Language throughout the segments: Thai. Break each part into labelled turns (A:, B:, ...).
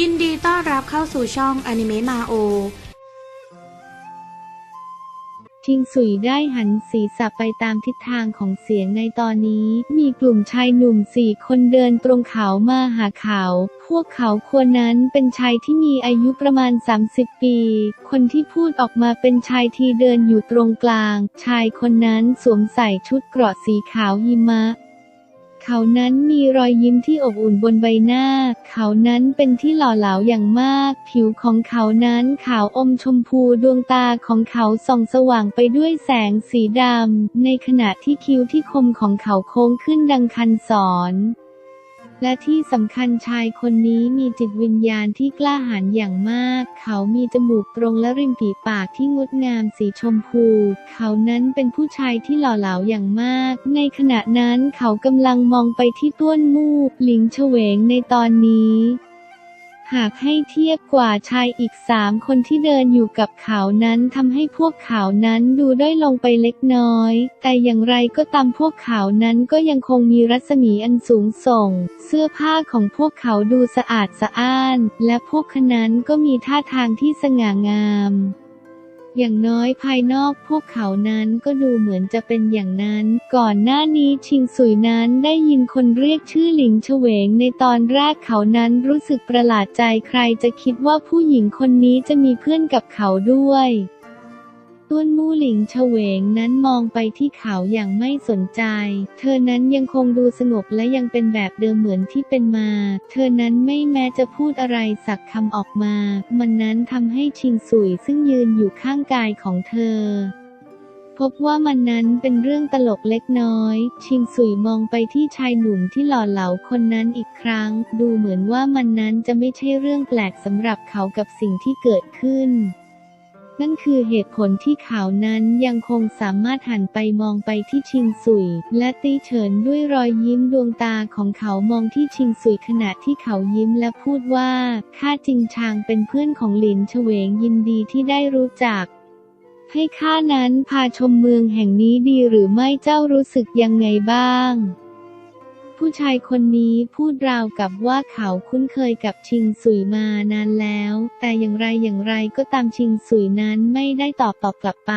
A: ยินดีต้อนรับเข้าสู่ช่องอนิเมะมาโอ
B: ชิงสุยได้หันศีรษะไปตามทิศทางของเสียงในตอนนี้ มีกลุ่มชายหนุ่มสี่คนเดินตรงเขามาหาเขา พวกเขาควรนั้นเป็นชายที่มีอายุประมาณ 30 ปี คนที่พูดออกมาเป็นชายที่เดินอยู่ตรงกลาง ชายคนนั้นสวมใส่ชุดเกราะสีขาวหิมะ เขานั้นมีรอยยิ้มที่อบอุ่นบนใบหน้า เขานั้นเป็นที่หล่อเหลาอย่างมาก ผิวของเขานั้นขาวอมชมพูดวงตาของเขาส่องสว่างไปด้วยแสงสีดำ ในขณะที่คิ้วที่คมของเขาโค้งขึ้นดังคันศร และที่สำคัญชายคนนี้มีจิตวิญญาณที่กล้าหาญอย่างมาก เขามีจมูกตรงและริมฝีปากที่งดงามสีชมพู เขานั้นเป็นผู้ชายที่หล่อเหลาอย่างมาก ในขณะนั้นเขากำลังมองไปที่ต้วนมูกหลิงเฉวงในตอนนี้ หากให้เทียบกว่าชายอีกสามคนที่เดินอยู่กับเขานั้นทำให้พวกเขานั้นดูด้อยลงไปเล็กน้อย แต่อย่างไรก็ตามพวกเขานั้นก็ยังคงมีรัศมีอันสูงส่ง เสื้อผ้าของพวกเขาดูสะอาดสะอ้าน และพวกคนั้นก็มีท่าทางที่สง่างาม อย่างน้อยภายนอกพวกเขานั้นก็ดูเหมือนจะเป็นอย่างนั้น ก่อนหน้านี้ชิงสุยนั้นได้ยินคนเรียกชื่อหลิงเฉวงในตอนแรกเขานั้นรู้สึกประหลาดใจใครจะคิดว่าผู้หญิงคนนี้จะมีเพื่อนกับเขาด้วย ต้วนมู่หลิงเฉวงนั้นมองไปที่เขาอย่างไม่สนใจ เธอนั้นยังคงดูสงบและยังเป็นแบบเดิมเหมือนที่เป็นมา เธอนั้นไม่แม้จะพูดอะไรสักคำออกมา มันนั้นทำให้ชิงสุยซึ่งยืนอยู่ข้างกายของเธอพบว่ามันนั้นเป็นเรื่องตลกเล็กน้อย ชิงสุยมองไปที่ชายหนุ่มที่หล่อเหลาคนนั้นอีกครั้ง ดูเหมือนว่ามันนั้นจะไม่ใช่เรื่องแปลกสำหรับเขากับสิ่งที่เกิดขึ้น นั่นคือเหตุผลที่เขานั้นยังคงสามารถหันไปมองไปที่ชิงสุย และตีเฉินด้วยรอยยิ้มดวงตาของเขามองที่ชิงสุยขณะที่เขายิ้มและพูดว่า ข้าจิงชางเป็นเพื่อนของหลินเฉวงยินดีที่ได้รู้จักให้ข้านั้นพาชมเมืองแห่งนี้ดีหรือไม่เจ้ารู้สึกยังไงบ้าง ผู้ชายคนนี้พูดราวกับว่าเขาคุ้นเคยกับชิงสุยมานานแล้ว แต่อย่างไรอย่างไรก็ตามชิงสุยนั้นไม่ได้ตอบตอบกลับไป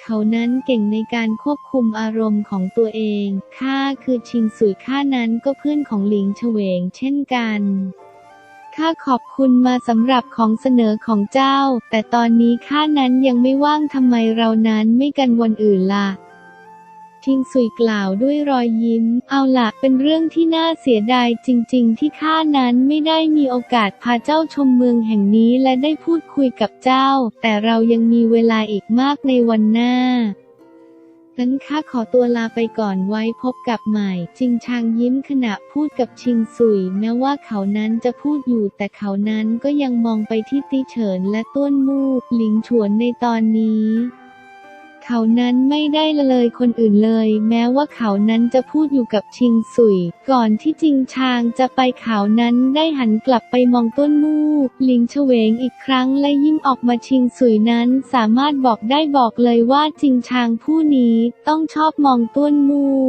B: เขานั้นเก่งในการควบคุมอารมณ์ของตัวเอง ข้าคือชิงสุยข้านั้นก็เพื่อนของหลิงเฉวงเช่นกันข้าขอบคุณมาสำหรับของเสนอของเจ้า แต่ตอนนี้ข้านั้นยังไม่ว่างทำไมเรานั้นไม่กันวันอื่นล่ะ ชิงสุยกล่าวด้วยรอยยิ้ม เอาล่ะเป็นเรื่องที่น่าเสียดายจริง ๆ ที่ข้านั้นไม่ได้มีโอกาสพาเจ้าชมเมืองแห่งนี้และได้พูดคุยกับเจ้า แต่เรายังมีเวลาอีกมากในวันหน้างั้นข้าขอตัวลาไปก่อนไว้พบกับใหม่ จิงชางยิ้มขณะพูดกับชิงสุย แม้ว่าเขานั้นจะพูดอยู่แต่เขานั้นก็ยังมองไปที่ติเฉินและต้วนมูกหลิงฉวนในตอนนี้ เขานั้นไม่ได้ละเลยคนอื่นเลย แม้ว่าเขานั้นจะพูดอยู่กับชิงสุย ก่อนที่จิงชางจะไปเขานั้นได้หันกลับไปมองต้นมู่หลิงเฉวงอีกครั้งและยิ้มออกมาชิงสุยนั้นสามารถบอกได้บอกเลยว่าจิงชางผู้นี้ต้องชอบมองต้นมู่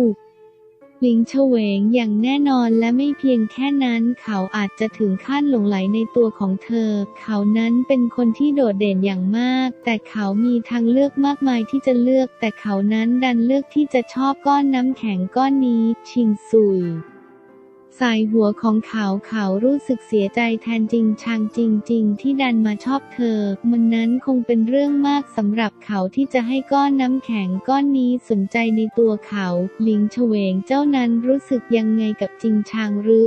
B: ลิงเฉวงอย่างแน่นอนและไม่เพียงแค่นั้นเขาอาจจะถึงขั้นหลงไหลในตัวของเธอ เขานั้นเป็นคนที่โดดเด่นอย่างมาก แต่เขามีทางเลือกมากมายที่จะเลือก แต่เขานั้นดันเลือกที่จะชอบก้อนน้ำแข็งก้อนนี้ ชิงซุย สายหัวของเขาเขารู้สึกเสียใจแทนจริงชางจริง ๆ ที่ดันมาชอบเธอ มันนั้นคงเป็นเรื่องมากสำหรับเขาที่จะให้ก้อนน้ำแข็งก้อนนี้สนใจในตัวเขาหลิงเฉวงเจ้านั้นรู้สึกยังไงกับจริงชางหรือ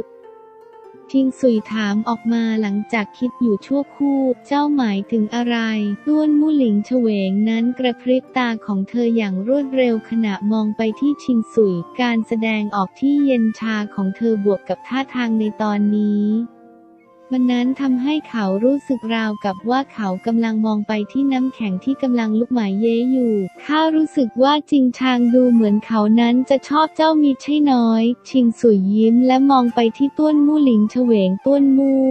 B: ชิงสุยถามออกมาหลังจากคิดอยู่ชั่วครู่ เจ้าหมายถึงอะไร ต้วนมู่หลิงเฉวงนั้นกระพริบตาของเธออย่างรวดเร็วขณะมองไปที่ชิงสุย การแสดงออกที่เย็นชาของเธอบวกกับท่าทางในตอนนี้ มันนั้นทำให้เขารู้สึกราวกับว่าเขากำลังมองไปที่น้ำแข็งที่กำลังลุกหมายเย้อยู่ ข้ารู้สึกว่าจิงชางดูเหมือนเขานั้นจะชอบเจ้ามิตรใช่น้อย ชิงสุยยิ้มและมองไปที่ต้นมู่หลิงเฉวงต้นมู่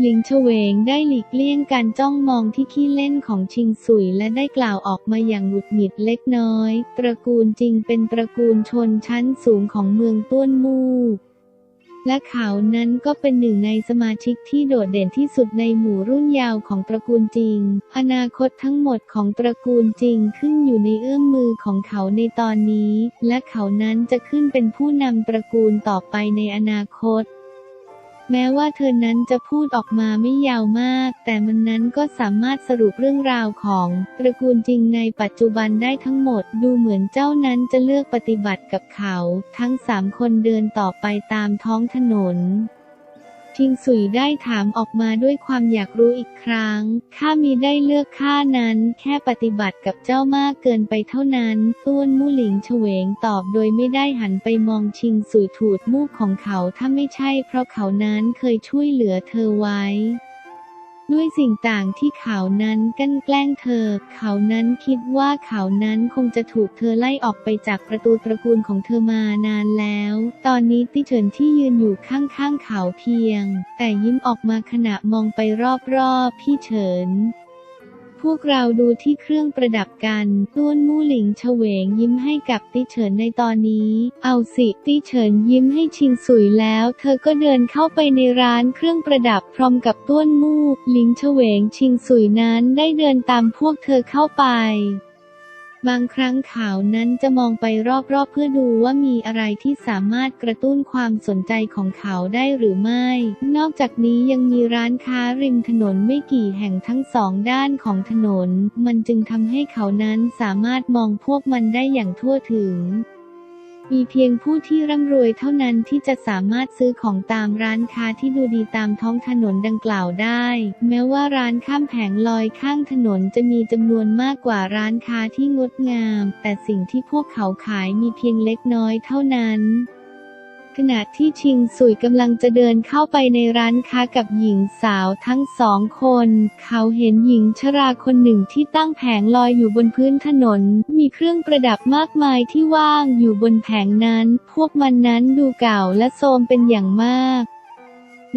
B: หลิงเฉวงได้หลีกเลี่ยงการจ้องมองที่ขี้เล่นของชิงสุยและได้กล่าวออกมาอย่างหงุดหงิดเล็กน้อย ตระกูลจริงเป็นตระกูลชนชั้นสูงของเมืองต้วนมู่ และเขานั้นก็เป็นหนึ่งในสมาชิกที่โดดเด่นที่สุดในหมู่รุ่นยาวของตระกูลจริง อนาคตทั้งหมดของตระกูลจริงขึ้นอยู่ในเอื้อมมือของเขาในตอนนี้ และเขานั้นจะขึ้นเป็นผู้นำตระกูลต่อไปในอนาคต แม้ว่าเธอนั้นจะพูดออกมาไม่ยาวมาก แต่มันนั้นก็สามารถสรุปเรื่องราวของตระกูลจริงในปัจจุบันได้ทั้งหมด ดูเหมือนเจ้านั้นจะเลือกปฏิบัติกับเขา ทั้งสามคนเดินต่อไปตามท้องถนน ทิงสุยได้ถามออกมาด้วยความอยากรู้อีกครั้ง ข้ามีได้เลือกข้านั้น แค่ปฏิบัติกับเจ้ามากเกินไปเท่านั้น ต้วนมู่หลิงเฉวงตอบโดยไม่ได้หันไปมองชิงสุยถูดมูกของเขาถ้าไม่ใช่เพราะเขานั้นเคยช่วยเหลือเธอไว้ ด้วยสิ่งต่างที่เขานั้นกั้นแกล้งเธอ เขานั้นคิดว่าเขานั้นคงจะถูกเธอไล่ออกไปจากประตูตระกูลของเธอมานานแล้ว ตอนนี้ติเฉินที่ยืนอยู่ข้างๆเขาเพียง แต่ยิ้มออกมาขณะมองไปรอบๆพี่เฉิน พวกเราดูที่เครื่องประดับกันต้วนมู่หลิงเฉวงยิ้มให้กับติเฉินในตอนนี้ เอาสิติเฉินยิ้มให้ชิงสุยแล้ว เธอก็เดินเข้าไปในร้านเครื่องประดับพร้อมกับต้วนมู่หลิงเฉวงชิงสุยนั้นได้เดินตามพวกเธอเข้าไป บางครั้งข่าวนั้นจะมองไปรอบๆ เพื่อดูว่ามีอะไรที่สามารถกระตุ้นความสนใจของเขาได้หรือไม่ นอกจากนี้ยังมีร้านค้าริมถนนไม่กี่แห่งทั้งสองด้านของถนน มันจึงทำให้เขานั้นสามารถมองพวกมันได้อย่างทั่วถึง มีเพียงผู้ที่ร่ำรวยเท่านั้นที่จะสามารถซื้อของตามร้านค้าที่ดูดีตามท้องถนนดังกล่าวได้ แม้ว่าร้านข้ามแผงลอยข้างถนนจะมีจำนวนมากกว่าร้านค้าที่งดงาม แต่สิ่งที่พวกเขาขายมีเพียงเล็กน้อยเท่านั้น ขณะที่ชิงสุยกำลังจะเดินเข้าไปในร้านค้ากับหญิงสาวทั้งสองคน เขาเห็นหญิงชราคนหนึ่งที่ตั้งแผงลอยอยู่บนพื้นถนน มีเครื่องประดับมากมายที่ว่างอยู่บนแผงนั้น พวกมันนั้นดูเก่าและโทรมเป็นอย่างมาก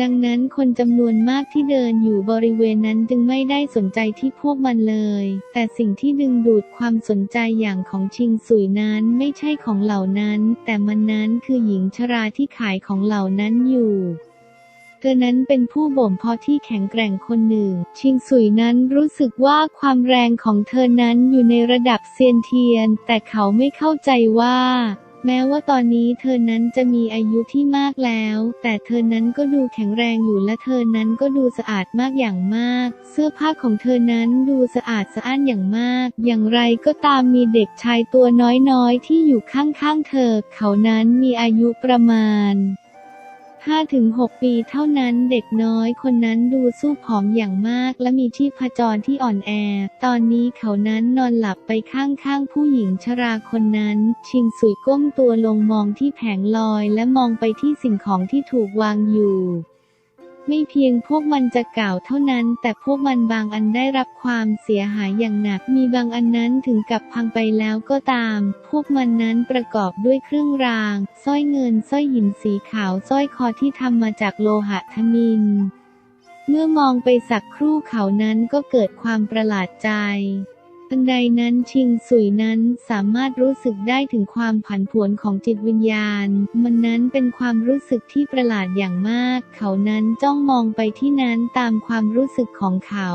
B: ดังนั้นคนจำนวนมากที่เดินอยู่บริเวณนั้นจึงไม่ได้สนใจที่พวกมันเลย แต่สิ่งที่ดึงดูดความสนใจอย่างของชิงสุยนั้นไม่ใช่ของเหล่านั้น แต่มันนั้นคือหญิงชราที่ขายของเหล่านั้นอยู่เธอนั้นเป็นผู้บ่มเพาะที่แข็งแกร่งคนหนึ่ง ชิงสุยนั้นรู้สึกว่าความแรงของเธอนั้นอยู่ในระดับเซียนเทียน แต่เขาไม่เข้าใจว่า แม้ว่าตอนนี้เธอนั้นจะมีอายุที่มากแล้ว แต่เธอนั้นก็ดูแข็งแรงอยู่และเธอนั้นก็ดูสะอาดมากอย่างมาก เสื้อผ้าของเธอนั้นดูสะอาดสะอ้านอย่างมาก อย่างไรก็ตามมีเด็กชายตัวน้อยๆ ที่อยู่ข้างๆเธอ เขานั้นมีอายุประมาณ 5-6 ปีเท่านั้นเด็กน้อยคนนั้นดูสู้ผอมอย่างมาก และมีชีพจรที่อ่อนแอ ตอนนี้เขานั้นนอนหลับไปข้างๆผู้หญิงชราคนนั้น ชิงสุยก้มตัวลงมองที่แผงลอยและมองไปที่สิ่งของที่ถูกวางอยู่ ไม่เพียงพวกมันจะเก่าเท่านั้น แต่พวกมันบางอันได้รับความเสียหายอย่างหนัก มีบางอันนั้นถึงกับพังไปแล้วก็ตาม พวกมันนั้นประกอบด้วยเครื่องราง สร้อยเงิน สร้อยหินสีขาว สร้อยคอที่ทำมาจากโลหะทมิน เมื่อมองไปสักครู่เขานั้นก็เกิดความประหลาดใจ ทันใดนั้นชิงสุยนั้นสามารถรู้สึกได้ถึงความผันผวนของจิตวิญญาณ มันนั้นเป็นความรู้สึกที่ประหลาดอย่างมาก เขานั้นจ้องมองไปที่นั้นตามความรู้สึกของเขา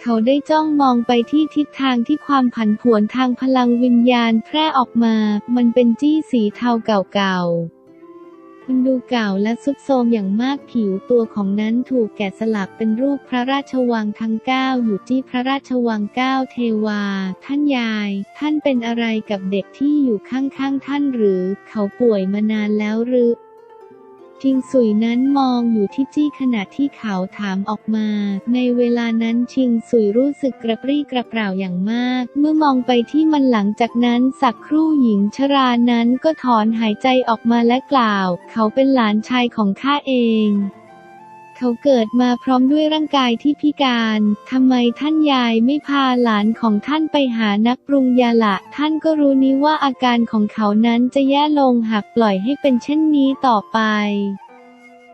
B: เขาได้จ้องมองไปที่ทิศทางที่ความผันผวนทางพลังวิญญาณแพร่ออกมา มันเป็นจี้สีเทาเก่าๆ นดูเก่าและสุดโทรมอย่างมากผิวตัวของนั้นถูกแกะสลักเป็นรูปพระราชวังทั้งเก้าอยู่ที่พระราชวังเก้าเทวา ท่านยาย ท่านเป็นอะไรกับเด็กที่อยู่ข้างๆท่านหรือ เขาป่วยมานานแล้วหรือ ชิงสุยนั้นมองอยู่ที่จี้ขณะที่เขาถามออกมา ในเวลานั้นชิงสุยรู้สึกกระปรี้กระเปร่าอย่างมาก เมื่อมองไปที่มันหลังจากนั้นสักครู่หญิงชรานั้นก็ถอนหายใจออกมาและกล่าว เขาเป็นหลานชายของข้าเอง เขาเกิดมาพร้อมด้วยร่างกายที่พิการ ทำไมท่านยายไม่พาหลานของท่านไปหานักปรุงยาละ ท่านก็รู้นี้ว่าอาการของเขานั้นจะแย่ลงหากปล่อยให้เป็นเช่นนี้ต่อไป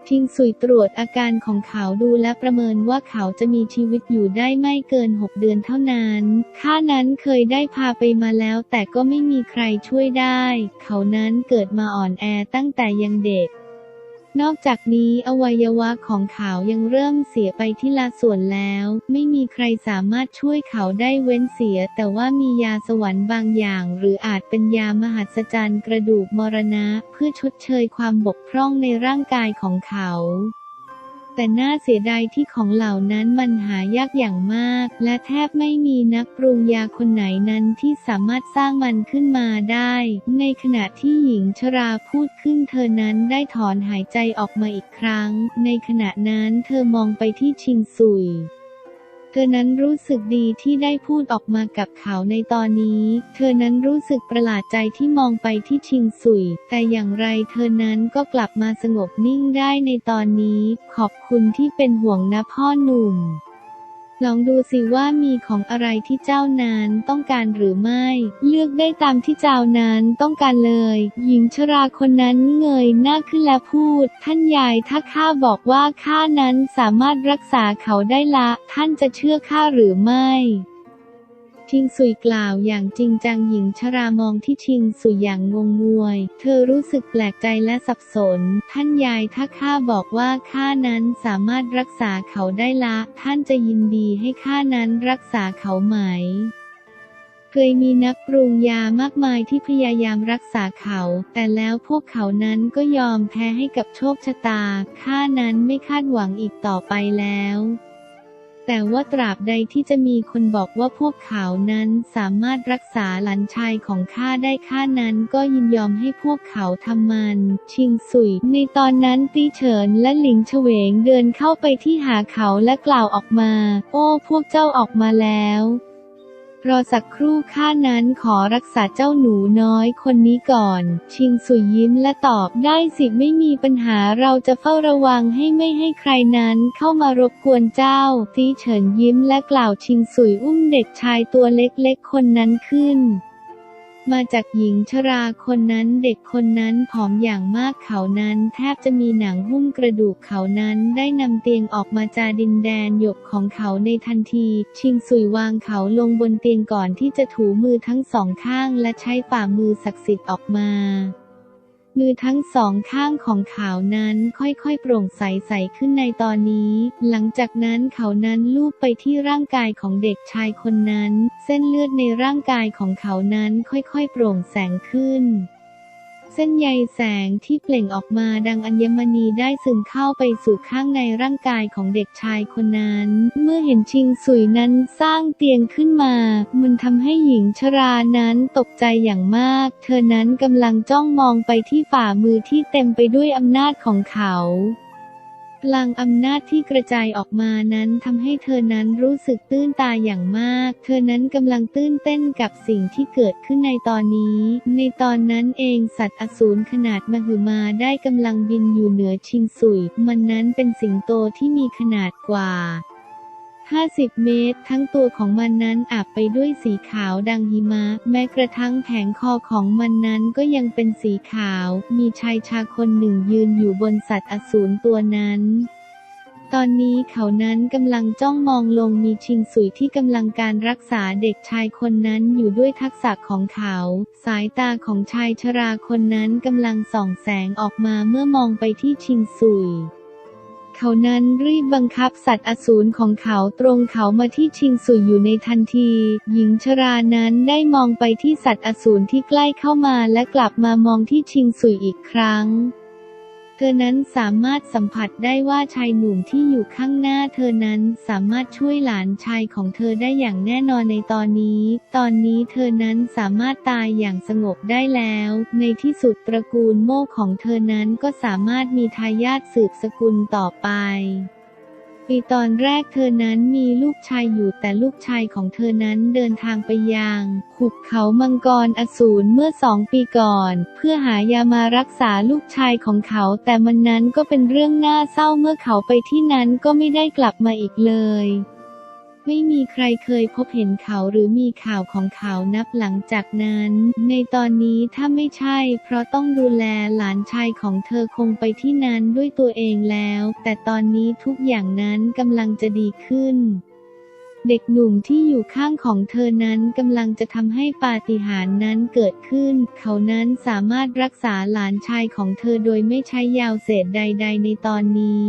B: ทิงสุยตรวจอาการของเขาดูและประเมินว่าเขาจะมีชีวิตอยู่ได้ไม่เกิน 6 เดือนเท่านั้นข้านั้นเคยได้พาไปมาแล้วแต่ก็ไม่มีใครช่วยได้ เขานั้นเกิดมาอ่อนแอตั้งแต่ยังเด็ก นอกจากนี้อวัยวะของเขายังเริ่มเสียไปที่ละส่วนแล้ว ไม่มีใครสามารถช่วยเขาได้เว้นเสีย แต่ว่ามียาสวรรค์บางอย่าง หรืออาจเป็นยามหัศจรรย์กระดูกมรณะ เพื่อชดเชยความบกพร่องในร่างกายของเขา แต่น่าเสียดายที่ของเหล่านั้นมันหายากอย่างมาก และแทบไม่มีนักปรุงยาคนไหนนั้นที่สามารถสร้างมันขึ้นมาได้ ในขณะที่หญิงชราพูดขึ้นเธอนั้นได้ถอนหายใจออกมาอีกครั้ง ในขณะนั้นเธอมองไปที่ชิงซุย ธอนั้นรู้สึกดีที่ได้พูดออกมากับเขาในตอนนี้ เธอนั้นรู้สึกประหลาดใจที่มองไปที่ชิงสุย แต่อย่างไรเธอนั้นก็กลับมาสงบนิ่งได้ในตอนนี้ ขอบคุณที่เป็นห่วงนะพ่อหนุ่ม ลองดูสิว่ามีของอะไรที่เจ้านั้นต้องการหรือไม่ เลือกได้ตามที่เจ้านั้นต้องการเลย หญิงชราคนนั้นเงยหน้าขึ้นและพูด ท่านยายถ้าข้าบอกว่าข้านั้นสามารถรักษาเขาได้ละ ท่านจะเชื่อข้าหรือไม่ ชิงสุยกล่าวอย่างจริงจังหญิงชรามองที่ชิงสุยอย่างงงงวย เธอรู้สึกแปลกใจและสับสน ท่านยายถ้าข้าบอกว่าข้านั้นสามารถรักษาเขาได้ละ ท่านจะยินดีให้ข้านั้นรักษาเขาไหมเคยมีนักปรุงยามากมายที่พยายามรักษาเขา แต่แล้วพวกเขานั้นก็ยอมแพ้ให้กับโชคชะตา ข้านั้นไม่คาดหวังอีกต่อไปแล้ว แต่ว่าตราบใดที่จะมีคนบอกว่าพวกเขานั้นสามารถรักษาหลานชายของข้าได้ข้านั้นก็ยินยอมให้พวกเขาทำมัน ชิงสุย ในตอนนั้นตีเฉินและหลิงเฉวงเดินเข้าไปที่หาเขาและกล่าวออกมา โอ้พวกเจ้าออกมาแล้ว รอสักครู่ข้านั้นขอรักษาเจ้าหนูน้อยคนนี้ก่อน ชิงสุยยิ้มและตอบได้สิไม่มีปัญหาเราจะเฝ้าระวังให้ไม่ให้ใครนั้นเข้ามารบกวนเจ้า ตีเฉินยิ้มและกล่าวชิงสุยอุ้มเด็กชายตัวเล็กๆคนนั้นขึ้น มาจากหญิงชราคนนั้นเด็กคนนั้นผอมอย่างมากเขานั้น แทบจะมีหนังหุ้มกระดูกเขานั้นได้นำเตียงออกมาจากดินแดนหยกของเขาในทันที ชิงสุยวางเขาลงบนเตียงก่อนที่จะถูมือทั้งสองข้างและใช้ฝ่ามือศักดิ์สิทธิ์ออกมา มือทั้งสองข้างของเขานั้นค่อยๆ โปร่งใสใสขึ้นในตอนนี้ หลังจากนั้นเขานั้นลูบไปที่ร่างกายของเด็กชายคนนั้น เส้นเลือดในร่างกายของเขานั้นค่อยๆ โปร่งแสงขึ้น เส้นใยแสงที่เปล่งออกมาดังอัญมณีได้ซึมเข้าไปสู่ข้างในร่างกายของเด็กชายคนนั้น เมื่อเห็นชิงสุยนั้นสร้างเตียงขึ้นมา มันทำให้หญิงชรานั้นตกใจอย่างมาก เธอนั้นกำลังจ้องมองไปที่ฝ่ามือที่เต็มไปด้วยอำนาจของเขา พลังอำนาจที่กระจายออกมานั้นทำให้เธอนั้นรู้สึกตื้นตาอย่างมาก เธอนั้นกำลังตื้นเต้นกับสิ่งที่เกิดขึ้นในตอนนี้ ในตอนนั้นเองสัตว์อสูรขนาดมหึมาได้กำลังบินอยู่เหนือชิงสุย มันนั้นเป็นสิงโตที่มีขนาดกว่า 50 เมตร ทั้งตัวของมันนั้นอาบไปด้วยสีขาวดังหิมะ แม้กระทั่งแผงคอของมันนั้นก็ยังเป็นสีขาว มีชายชาคนหนึ่งยืนอยู่บนสัตว์อสูรตัวนั้นตอนนี้เขานั้นกำลังจ้องมองลงมีชิงสุยที่กำลังการรักษาเด็กชายคนนั้นอยู่ด้วยทักษะของเขา สายตาของชายชราคนนั้นกำลังส่องแสงออกมาเมื่อมองไปที่ชิงสุย เขานั้นรีบบังคับสัตว์อสูรของเขาตรงเขามาที่ชิงสุยอยู่ในทันที หญิงชรานั้นได้มองไปที่สัตว์อสูรที่ใกล้เข้ามาและกลับมามองที่ชิงสุยอีกครั้ง เธอนั้นสามารถสัมผัสได้ว่าชายหนุ่มที่อยู่ข้างหน้าเธอนั้นสามารถช่วยหลานชายของเธอได้อย่างแน่นอนในตอนนี้ ตอนนี้เธอนั้นสามารถตายอย่างสงบได้แล้ว ในที่สุดตระกูลโม่ของเธอนั้นก็สามารถมีทายาทสืบสกุลต่อไป ปีตอนแรกเธอนั้นมีลูกชายอยู่แต่ลูกชายของเธอนั้นเดินทางไปยังขุบเขามังกรอสูรเมื่อสองปีก่อน เพื่อหายามารักษาลูกชายของเขา แต่มันนั้นก็เป็นเรื่องน่าเศร้าเมื่อเขาไปที่นั้นก็ไม่ได้กลับมาอีกเลย ไม่มีใครเคยพบเห็นเขาหรือมีข่าวของเขานับหลังจากนั้น ในตอนนี้ถ้าไม่ใช่ เพราะต้องดูแลหลานชายของเธอคงไปที่นั้นด้วยตัวเองแล้ว แต่ตอนนี้ทุกอย่างนั้นกำลังจะดีขึ้นเด็กหนุ่มที่อยู่ข้างของเธอนั้นกำลังจะทำให้ปาฏิหาริย์นั้นเกิดขึ้น เขานั้นสามารถรักษาหลานชายของเธอโดยไม่ใช้ยาวเศษใด ๆ ในตอนนี้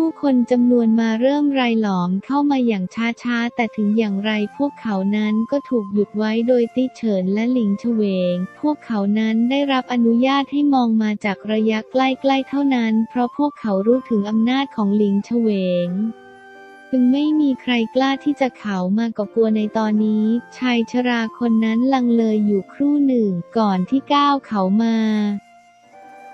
B: ผู้คนจำนวนมาเริ่มรายหลอมเข้ามาอย่างช้าๆ แต่ถึงอย่างไรพวกเขานั้นก็ถูกหยุดไว้โดยติเฉินและหลิงเฉวง พวกเขานั้นได้รับอนุญาตให้มองมาจากระยะใกล้ๆเท่านั้น เพราะพวกเขารู้ถึงอำนาจของหลิงเฉวงจึงไม่มีใครกล้าที่จะเขามาก่อกลัวในตอนนี้ ชายชราคนนั้นลังเลอยู่ครู่หนึ่ง ก่อนที่ก้าวเขามา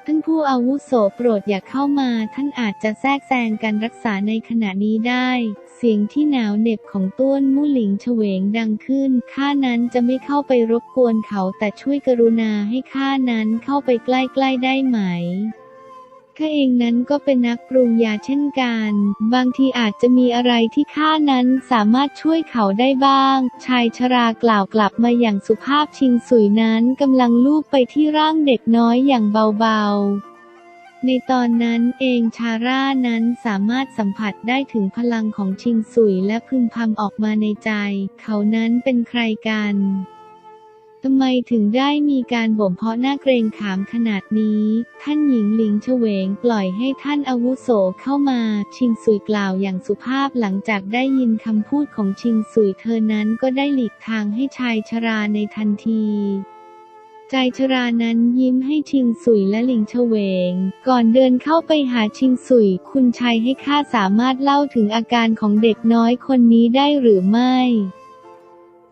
B: ท่านผู้อาวุโสโปรดอย่าเข้ามา ท่านอาจจะแทรกแซงการรักษาในขณะนี้ได้ เสียงที่หนาวเหน็บของต้วนมู่หลิงเฉวงดังขึ้น ข้านั้นจะไม่เข้าไปรบกวนเขาแต่ช่วยกรุณาให้ข้านั้นเข้าไปใกล้ๆได้ไหม ข้าเองนั้นก็เป็นนักปรุงยาเช่นกัน บางทีอาจจะมีอะไรที่ข้านั้นสามารถช่วยเขาได้บ้าง ชายชรากล่าวกลับมาอย่างสุภาพชิงสุยนั้นกำลังลูบไปที่ร่างเด็กน้อยอย่างเบาๆในตอนนั้นเองชาร่านั้นสามารถสัมผัสได้ถึงพลังของชิงสุยและพึมพำออกมาในใจ เขานั้นเป็นใครกัน ทำไมถึงได้มีการบ่มเพาะหน้าเกรงขามขนาดนี้ ท่านหญิงหลิงเฉวงปล่อยให้ท่านอาวุโสเข้ามา ชิงสุยกล่าวอย่างสุภาพหลังจากได้ยินคำพูดของชิงสุยเธอนั้นก็ได้หลีกทางให้ชายชราในทันทีใจชรานั้นยิ้มให้ชิงสุยและหลิงเฉวง ก่อนเดินเข้าไปหาชิงสุย คุณชายให้ข้าสามารถเล่าถึงอาการของเด็กน้อยคนนี้ได้หรือไม่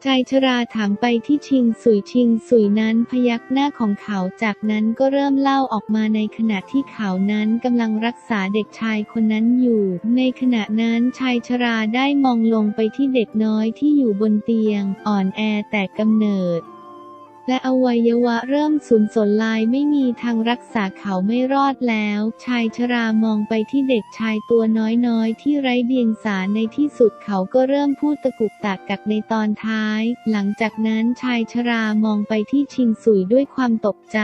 B: ชายชราถามไปที่ชิงสุยชิงสุยนั้นพยักหน้าของเขาจากนั้นก็เริ่มเล่าออกมาในขณะที่เขานั้นกำลังรักษาเด็กชายคนนั้นอยู่ ในขณะนั้นชายชราได้มองลงไปที่เด็กน้อยที่อยู่บนเตียง อ่อนแอแต่กำเนิด และอวัยวะเริ่มสูญสลายไม่มีทางรักษาเขาไม่รอดแล้ว ชายชรามองไปที่เด็กชายตัวน้อยๆ ที่ไร้เดียงสาในที่สุดเขาก็เริ่มพูดตะกุกตากกักในตอนท้าย หลังจากนั้นชายชรามองไปที่ชิงสุยด้วยความตกใจ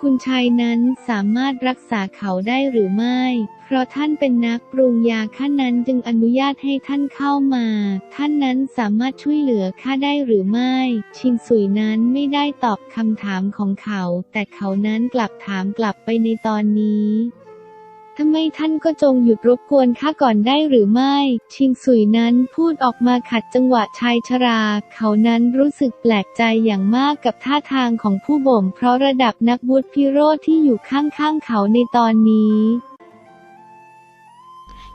B: คุณชายนั้นสามารถรักษาเขาได้หรือไม่ เพราะท่านเป็นนักปรุงยาข้านั้นจึงอนุญาตให้ท่านเข้ามา ท่านนั้นสามารถช่วยเหลือข้าได้หรือไม่ ชิงสุยนั้นไม่ได้ตอบคำถามของเขา แต่เขานั้นกลับถามกลับไปในตอนนี้ทำไมท่านก็จงหยุดรบกวนข้าก่อนได้หรือไม่ ชิงสุยนั้นพูดออกมาขัดจังหวะชายชรา เขานั้นรู้สึกแปลกใจอย่างมากกับท่าทางของผู้บ่ม เพราะระดับนักบุญพิโรธที่อยู่ข้างๆเขาในตอนนี้